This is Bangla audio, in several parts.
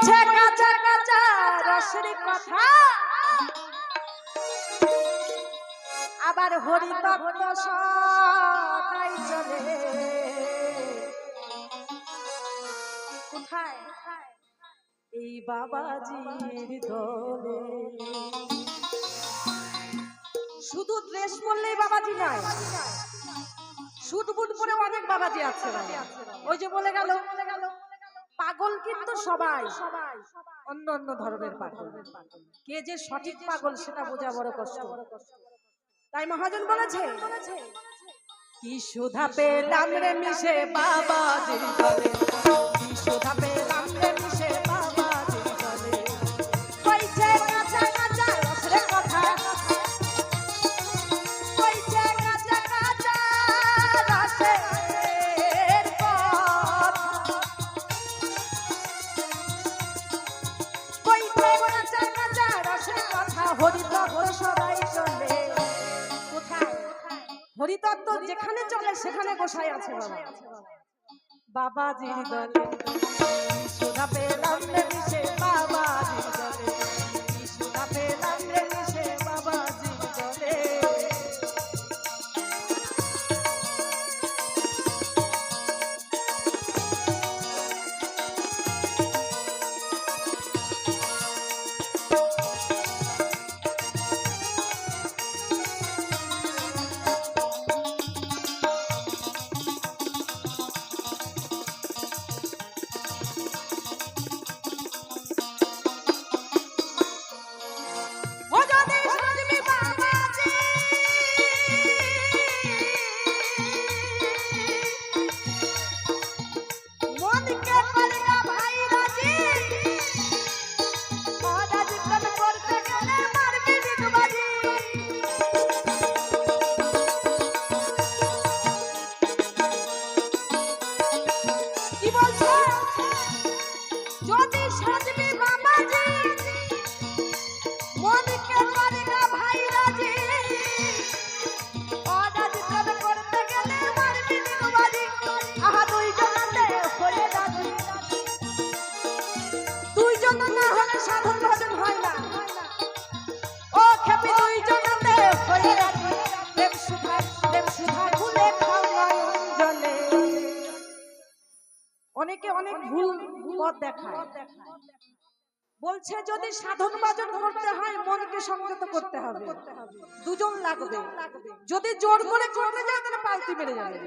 কইছে কাঁচা কাঁচা রসের কথা। আবার হরি তত্ত্ব সদাই চলে। এই বাবাজির দলে। শুধু ড্রেস পরলেই বাবাজি নয় শুট বুট পরে অনেক বাবাজি আছে। ওই যে বলে গেল পাগল কিন্তু সবাই। অন্য অন্য ধরনের পাগল। কে যে সঠিক পাগল সেটা বোঝা বড় কষ্ট। তাই মহাজন বলেছে কি সুধা পেলাম রে মিশে বাবা কি সুধা হরিতত্ত্ব চলে। কোথায়? হরিতত্ত্ব যেখানে চলে, সেখানে গোসাই আছে বাবা। বাবাজির দলে। সোনা পেলাম বাবাজির অনেকে অনেক ভুল পথ দেখায়। বলছে, যদি সাধন বাজন করতে হয়, মনকে সংযত করতে হবে। দুজন লাগবে। যদি জোর করে করতে যায়, তাহলে পাল্টি মেরে যাবে।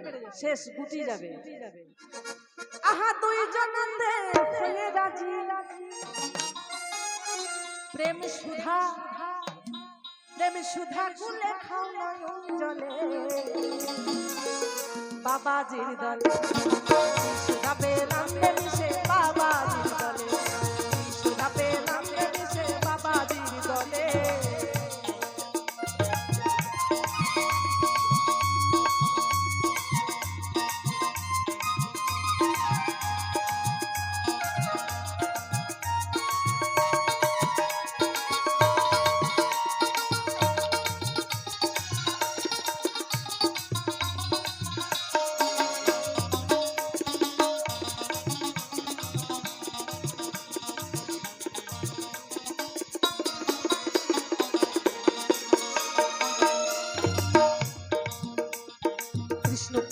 শেষ গুটি যাবে। আহা, দুইজন হয়ে রাজি। প্রেম সুধা প্রেম সুধা গুলে খাও নয়ন জলে। বাবাজির দলে সুধা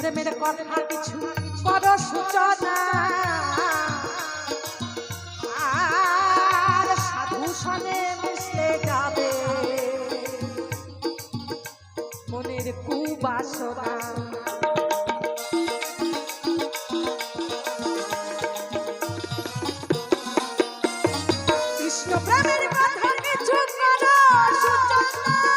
প্রেমের কথা কিছু কর সূচনা। আর সাধু সনে কৃষ্ণ প্রেমের কথা কিছু সূচনা।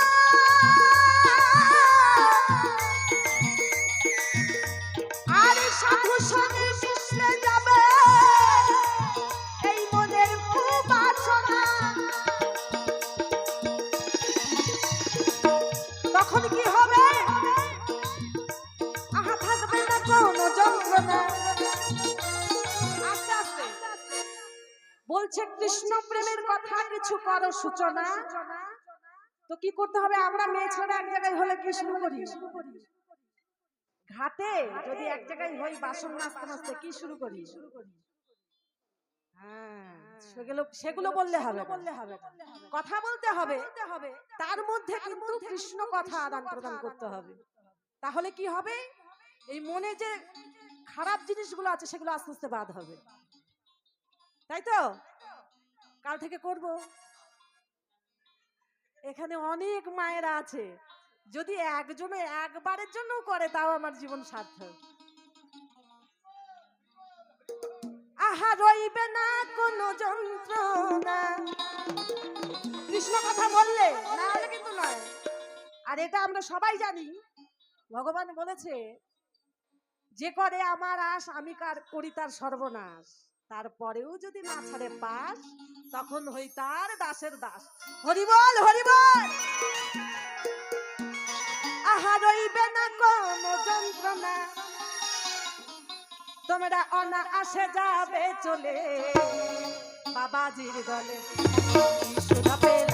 তখন কি হবে? থাকবে না কোনো যন্ত্রণা বলছে কৃষ্ণ প্রেমের কথা কিছু করো সূচনা। তো কি করতে হবে? আমরা মেয়ে ছেড়ে এক জায়গায় হলে কি শুরু করি? ঘাটে? যদি এক জায়গায় হই বাসন মাজতে মাজতে কি শুরু করি? হ্যাঁ, সেগুলো সেগুলো বললে হবে বললে হবে কথা বলতে হবে। তার মধ্যে কিন্তু কৃষ্ণ কথা আদান প্রদান করতে হবে। তাহলে কি হবে? এই মনে যে খারাপ জিনিসগুলো আছে সেগুলো আস্তে আস্তে বাদ হবে। তাই তো? কাল থেকে করব। এখানে অনেক মায়েরা আছে। যদি একজনে একবারের জন্য করে তাও আমার জীবন সার্থক। আহা রইবে না কোনো যন্ত্রণা। কৃষ্ণ কথা বললে, না হলে কিন্তু নয়। আর এটা আমরা সবাই জানি। ভগবান বলেছে, যে করে আমার আশ, আমি কার করি তার সর্বনাশ। তারপরেও যদি না ছাড়ে পাস তখন হই তার দাসের দাস। হরিবল হরিবল আহা রইবে না কোনো যন্ত্রণা। তোমরা অনা আসে যাবে চলে। বাবাজির দলে পেলাম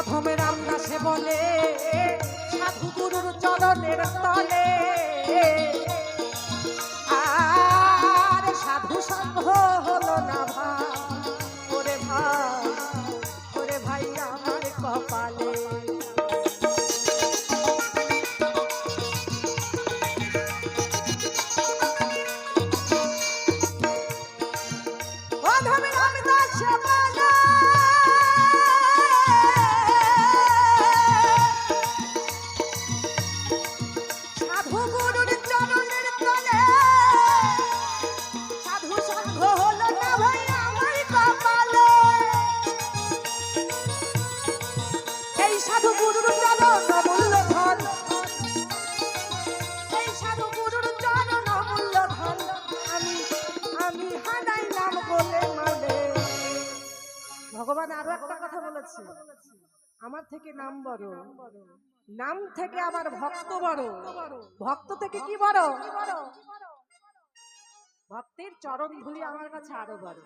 অধমে রান্না সে বলে, সাধু গুরুর চরণের তলে। আর সাধু সঙ্গ হলো না ভাই ওরে ভাই ওরে ভাই আমার কপালে। অধমে ভগবান আরও একটা কথা বলেছে। আমার থেকে নাম বড়। নাম থেকে আমার ভক্ত বড়। ভক্ত থেকে কি বড়? ভক্তের চরণ ধুলি আমার কাছে আরও বড়।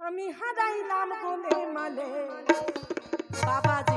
আমি হারাইলাম গোলে মালে। বাবাজির